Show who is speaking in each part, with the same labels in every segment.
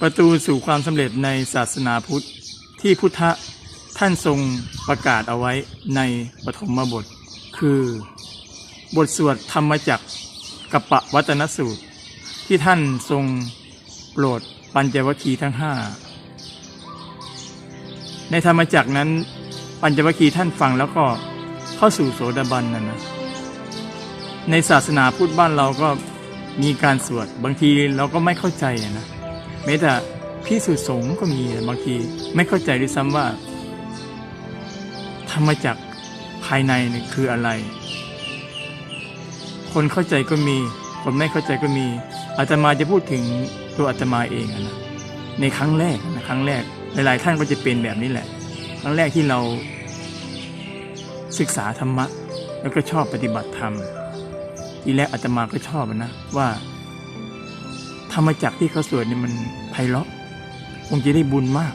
Speaker 1: ประตูสู่ความสำเร็จในศาสนาพุทธ ที่พุทธท่านทรงประกาศเอาไว้ในปฐมบท คือ บทสวดธรรมจักรกัปปะวัตนสูตร ที่ท่านทรงโปรดปัญจวัคคีย์ทั้งห้าในธรรมจักรนั้น ปัญจวัคคีย์ท่านฟังแล้วก็เข้าสู่โสดาบันนั่นนะในศาสนาพุทธบ้านเราก็มีการสวดบางทีเราก็ไม่เข้าใจนะ แม้แต่พี่สุสงฆ์ก็มีบางทีไม่เข้าใจด้วยซ้ำว่าธรรมจักรภายในเนี่ยคืออะไร คนเข้าใจก็มี คนไม่เข้าใจก็มีอาตมาจะพูดถึงตัวอาตมาเองนะในครั้งแรกนะครั้งแรกหลายๆท่านก็จะเป็นแบบนี้แหละ ครั้งแรกที่เราศึกษาธรรมะ แล้วก็ชอบปฏิบัติธรรม ทีแรกอาตมาก็ชอบนะว่า ธรรมจักรที่เขาสวดเนี่ยมันไพเราะคงจะได้บุญมาก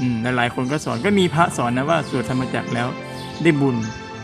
Speaker 1: อืมหลายคนก็สอนก็มีพระสอนนะว่าสวดธรรมจักรแล้ว ได้บุญ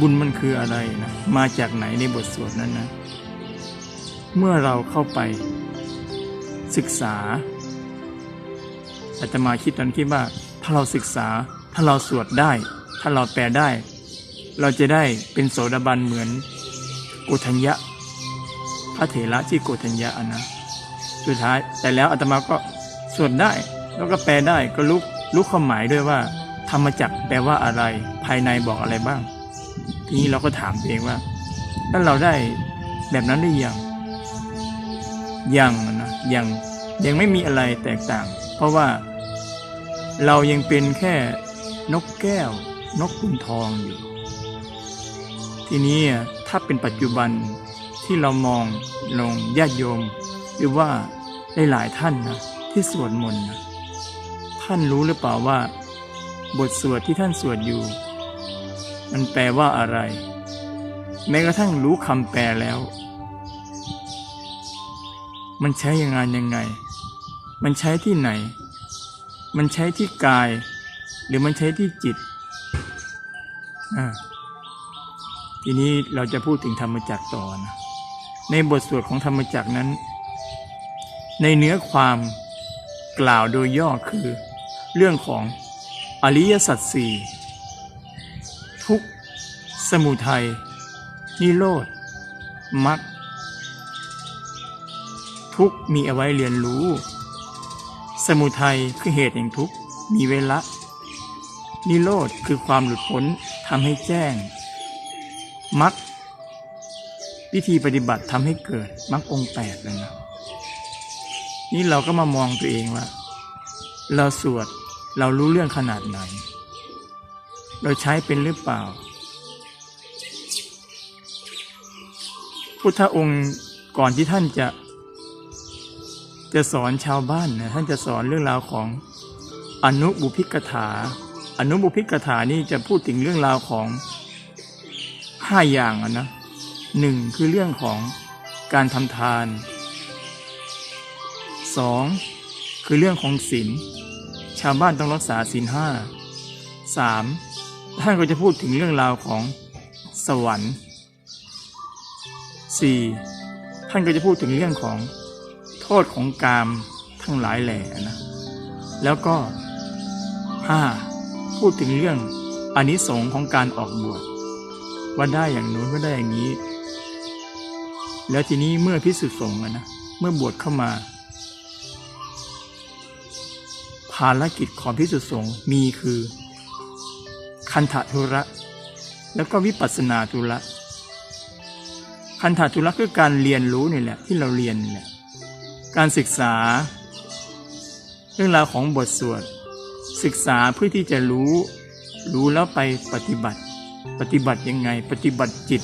Speaker 1: บุญมันคืออะไรนะมาจากไหนในบทสวดนั้นนะ เมื่อเราเข้าไปศึกษาอาตมาคิดตอนคิดว่า ถ้าเราศึกษาถ้าเราสวดได้ ถ้าเราแปลได้ เราจะได้เป็นโสดาบันเหมือนโกฏัญญะ พระเถระที่โกฏัญญะนะ สุดท้าย แต่แล้วอาตมาก็สวดได้ แล้วก็แปลได้ก็รู้รู้ความหมายด้วยว่า ธรรมจักแปลว่าอะไร ภายในบอกอะไรบ้าง ทีนี้เราก็ถามตัวเองว่าแล้วเราได้แบบนั้นหรือยังยังนะยังยังไม่มีอะไรแตกต่าง เพราะว่าเรายังเป็นแค่นกแก้ว นกขุนทองอยู่ ทีนี้ถ้าเป็นปัจจุบันที่เรามองลงญาติโยม หรือว่าหลายๆท่านนะที่สวดมนต์นะท่านรู้หรือเปล่าว่า บทสวดที่ท่านสวดอยู่ มันแปลว่าอะไร แม้กระทั่งรู้คำแปลแล้ว มันใช้ยังไงยังไง มันใช้ที่ไหน มันใช้ที่กาย หรือมันใช้ที่จิตอ่าทีนี้เราจะพูดถึงธรรมจักรต่อนะในบทสวดของธรรมจักรนั้น ในเนื้อความกล่าวโดยย่อคือ เรื่องของอริยสัจสี่ทุกสมุทัย นิโรธมรรคทุกมีเอาไว้เรียนรู้ สมุทัยคือเหตุแห่งทุกมีเวละนิโรธคือความหลุดพ้นทำให้แจ้งมักวิธีปฏิบัติทำให้เกิดมรรคองแปดเลยนะ นี่เราก็มามองตัวเองว่า เราสวดเรารู้เรื่องขนาดไหน เราใช้เป็นหรือเปล่า พุทธองค์ก่อนที่ท่านจะ จะสอนชาวบ้านนะท่านจะสอนเรื่องราวของอนุบุพิกถา อนุบุพิกถานี่จะพูดถึงเรื่องราวของห้าอย่างนะหนึ่งคือเรื่องของการทำทาน สองคือเรื่องของศีลชาวบ้านต้องรักษาศีลห้าสามท่านก็จะพูดถึงเรื่องราวของสวรรค์สี่ท่านก็จะพูดถึงเรื่องของโทษของกามทั้งหลายแหล่นะแล้วก็ห้าพูดถึงเรื่องอานิสงส์ของการออกบวชว่าได้อย่างนู้นว่าได้อย่างนี้ แล้วทีนี้เมื่อพิสุทธิสงฆ์นะเมื่อบวชเข้ามาารกิจของพิสุสงฆ์มีคือ คันธทุระ แล้วก็วิปัสสนาทุระ คันธทุระคือการเรียนรู้นี่แหละที่เราเรียนนี่แหละการศึกษา เรื่องราวของบทสวด ศึกษาเพื่อที่จะรู้ รู้แล้วไปปฏิบัติ ปฏิบัติยังไง ปฏิบัติจิต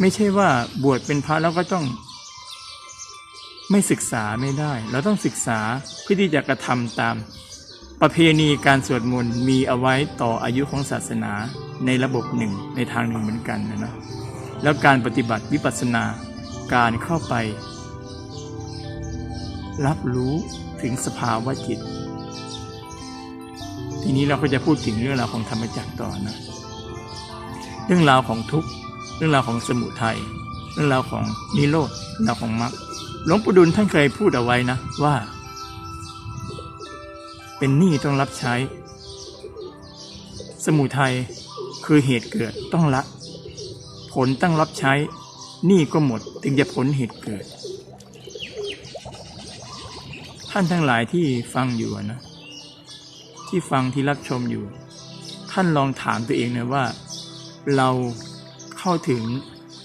Speaker 1: ไม่ใช่ว่าบวชเป็นพระแล้วก็ต้อง ไม่ศึกษาไม่ได้ เราต้องศึกษาเพื่อที่จะกระทำตาม ประเพณีการสวดมนต์มีเอาไว้ต่ออายุของศาสนาในระบบหนึ่งในทางหนึ่งเหมือนกันนะเนาะแล้วการปฏิบัติวิปัสสนาการเข้าไป รับรู้ถึงสภาวะจิต ทีนี้เราก็จะพูดถึงเรื่องราวของธรรมจักรต่อนะเรื่องราวของทุกข์เรื่องราวของสมุทัยเรื่องราวของนิโรธเรื่องราวของมรรค หลวงปู่ดุลท่านเคยพูดเอาไว้นะว่า เป็นหนี้ต้องรับใช้ สมุทัยคือเหตุเกิดต้องละ ผลต้องรับใช้หนี้ก็หมดถึงจะผลเหตุเกิด ท่านทั้งหลายที่ฟังอยู่นะ ที่ฟังที่รับชมอยู่ ท่านลองถามตัวเองนะว่า เราเข้าถึง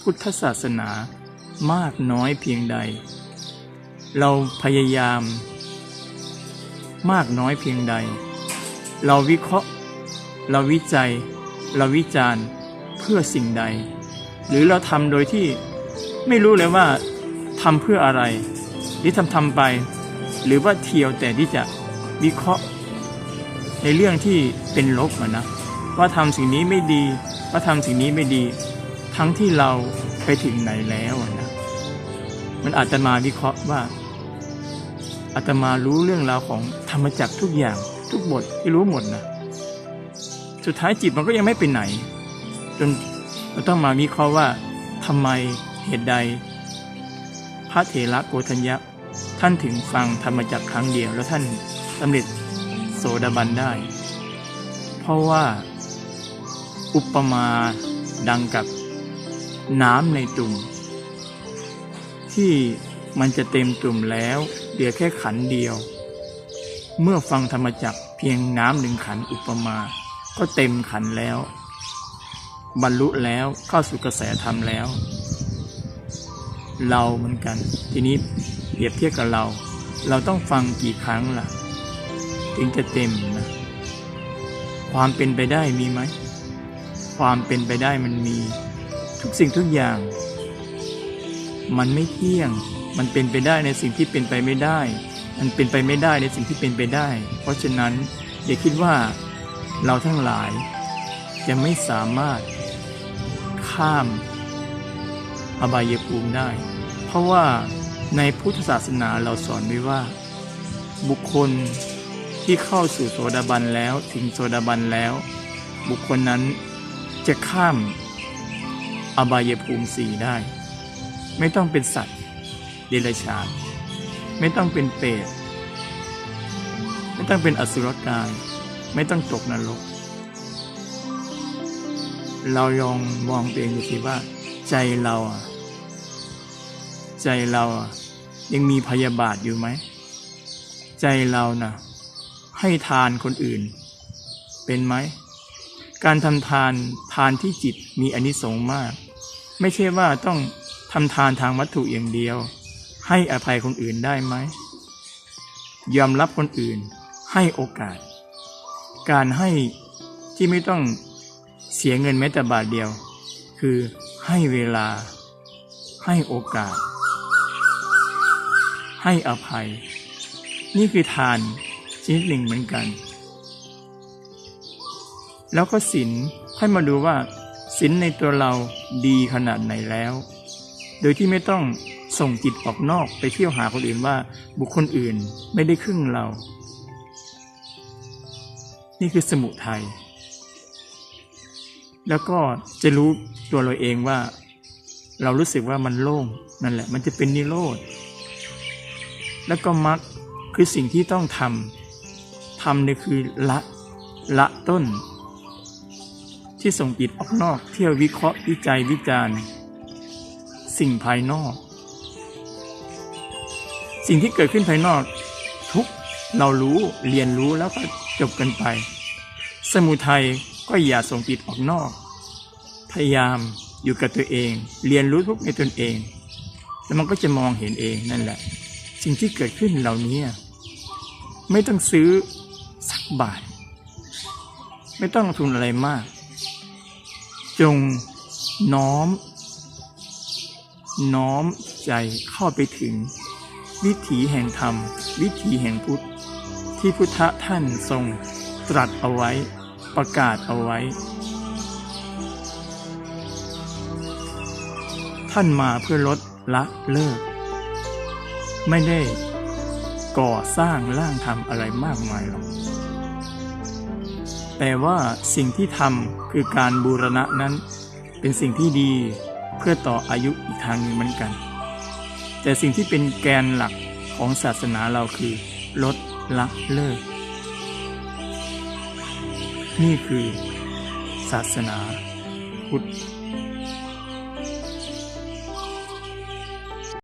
Speaker 1: พุทธศาสนามากน้อยเพียงใด เราพยายาม มากน้อยเพียงใด เราวิเคราะห์ เราวิจัย เราวิจารณ์เพื่อสิ่งใด หรือเราทำโดยที่ไม่รู้เลยว่าทำเพื่ออะไร หรือทำทำไป หรือว่าเที่ยวแต่ที่จะวิเคราะห์ ในเรื่องที่เป็นลบอะนะ ว่าทำสิ่งนี้ไม่ดี ว่าทำสิ่งนี้ไม่ดี ทั้งที่เราไปถึงไหนแล้วนะมันอาจจะมาวิเคราะห์ว่า อาตมารู้เรื่องราวของธรรมจักรทุกอย่าง ทุกบทที่รู้หมดนะสุดท้ายจิตมันก็ยังไม่ไปไหน จนเราต้องมาวิเคราะห์ว่าทำไมเหตุใด พระเถระโกฏัญญะท่านถึงฟังธรรมจักรครั้งเดียวแล้วท่านสำเร็จโสดาบันได้ เพราะว่าอุปมาดังกับน้ำในตุ่มที่มันจะเต็มตุ่มแล้ว เหลือแค่ขันเดียว เมื่อฟังธรรมจักเพียงน้ำหนึ่งขันอุปมา ก็เต็มขันแล้ว บรรลุแล้วเข้าสู่กระแสธรรมแล้ว เราเหมือนกัน ทีนี้เปรียบเทียบกับเรา เราต้องฟังกี่ครั้งล่ะ ถึงจะเต็มนะความเป็นไปได้มีไหม ความเป็นไปได้มันมี ทุกสิ่งทุกอย่าง มันไม่เที่ยง มันเป็นไปได้ในสิ่งที่เป็นไปไม่ได้ มันเป็นไปไม่ได้ในสิ่งที่เป็นไปได้ เพราะฉะนั้นอย่าคิดว่าเราทั้งหลายจะไม่สามารถข้ามอบายภูมิได้ เพราะว่าในพุทธศาสนาเราสอนไว้ว่า บุคคลที่เข้าสู่โสดาบันแล้วถึงโสดาบันแล้ว บุคคลนั้นจะข้ามอบายภูมิสีได้ ไม่ต้องเป็นสัตว เดรัจฉาน ไม่ต้องเป็นเปรตไม่ต้องเป็นอสุรกาย ไม่ต้องตกนรก เราลองมองตัวเองดูสิว่า ใจเราอะใจเราอะยังมีพยาบาทอยู่ไหม ใจเรานะ่ะ ให้ทานคนอื่น เป็นไหม การทำทานทานที่จิตมีอนิสงส์มาก ไม่ใช่ว่าต้องทำทานทางวัตถุอย่างเดียว ให้อภัยคนอื่นได้ไหม ยอมรับคนอื่น ให้โอกาส การให้ที่ไม่ต้องเสียเงินแม้แต่บาทเดียว คือให้เวลา ให้โอกาส ให้อภัย นี่คือทานชนิดหนึ่งเหมือนกัน แล้วก็ศีลให้มาดูว่าศีลในตัวเราดีขนาดไหนแล้ว โดยที่ไม่ต้อง ส่งจิตออกนอกไปเที่ยวหาคนอื่นว่าบุคคลอื่นไม่ได้ครึ่งเรา นี่คือสมุทัยแล้วก็จะรู้ตัวเราเองว่า เรารู้สึกว่ามันโล่งนั่นแหละ มันจะเป็นนิโรธแล้วก็มรรคคือสิ่งที่ต้องทำทำเนี่ยคือละละต้น ที่ส่งจิตออกนอก เที่ยววิเคราะห์วิจัยวิจารณ์ สิ่งภายนอก สิ่งที่เกิดขึ้นภายนอก ทุกเรารู้เรียนรู้แล้วก็จบกันไป สมุทัยก็อย่าส่งจิตออกนอก พยายามอยู่กับตัวเอง เรียนรู้ทุกในตนเอง แล้วมันก็จะมองเห็นเองนั่นแหละ สิ่งที่เกิดขึ้นเหล่านี้ไม่ต้องซื้อสักบาท ไม่ต้องลงทุนอะไรมาก จงน้อม น้อมใจเข้าไปถึง วิถีแห่งธรรม วิถีแห่งพุทธ ที่พุทธท่านทรงตรัสเอาไว้ ประกาศเอาไว้ ท่านมาเพื่อลดละเลิก ไม่ได้ก่อสร้างร่างทำอะไรมากมายหรอก แต่ว่าสิ่งที่ทำคือการบูรณะนั้นเป็นสิ่งที่ดีเพื่อต่ออายุอีกทางหนึ่งเหมือนกัน แต่สิ่งที่เป็นแกนหลักของศาสนาเราคือ ลดละเลิก นี่คือศาสนาพุทธ